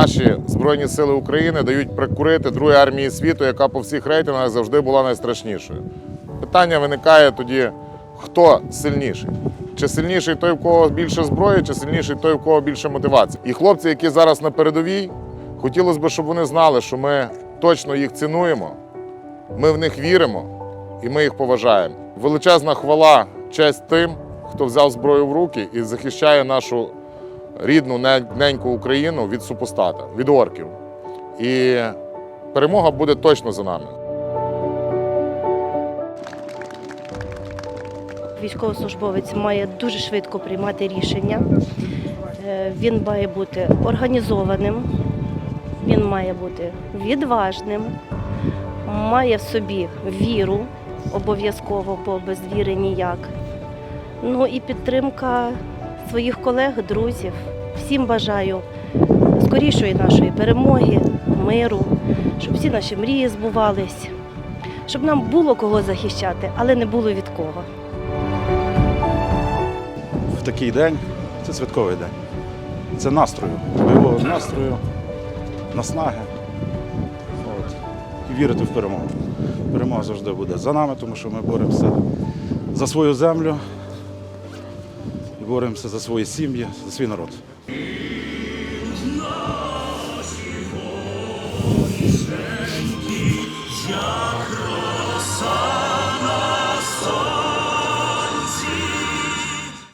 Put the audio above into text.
наші Збройні Сили України дають прикурити другій армії світу, яка по всіх рейтингах завжди була найстрашнішою. Питання виникає тоді, хто сильніший? Чи сильніший той, в кого більше зброї, чи сильніший той, в кого більше мотивації? І хлопці, які зараз на передовій, хотілося б, щоб вони знали, що ми точно їх цінуємо, ми в них віримо і ми їх поважаємо. Величезна хвала, честь тим, хто взяв зброю в руки і захищає нашу рідну неньку Україну від супостата, від орків. І перемога буде точно за нами. Військовослужбовець має дуже швидко приймати рішення. Е, Він має бути організованим, він має бути відважним, має в собі віру обов'язково, бо без віри ніяк. Ну і підтримка своїх колег, друзів. Всім бажаю скорішої нашої перемоги, миру, щоб всі наші мрії збувались, щоб нам було кого захищати, але не було від кого. в такий день це святковий день. Це настрою, бойового настрою, наснаги. От. І вірити в перемогу. Перемога завжди буде за нами, тому що ми боремося за свою землю боремося за свої сім'ї, за свій народ.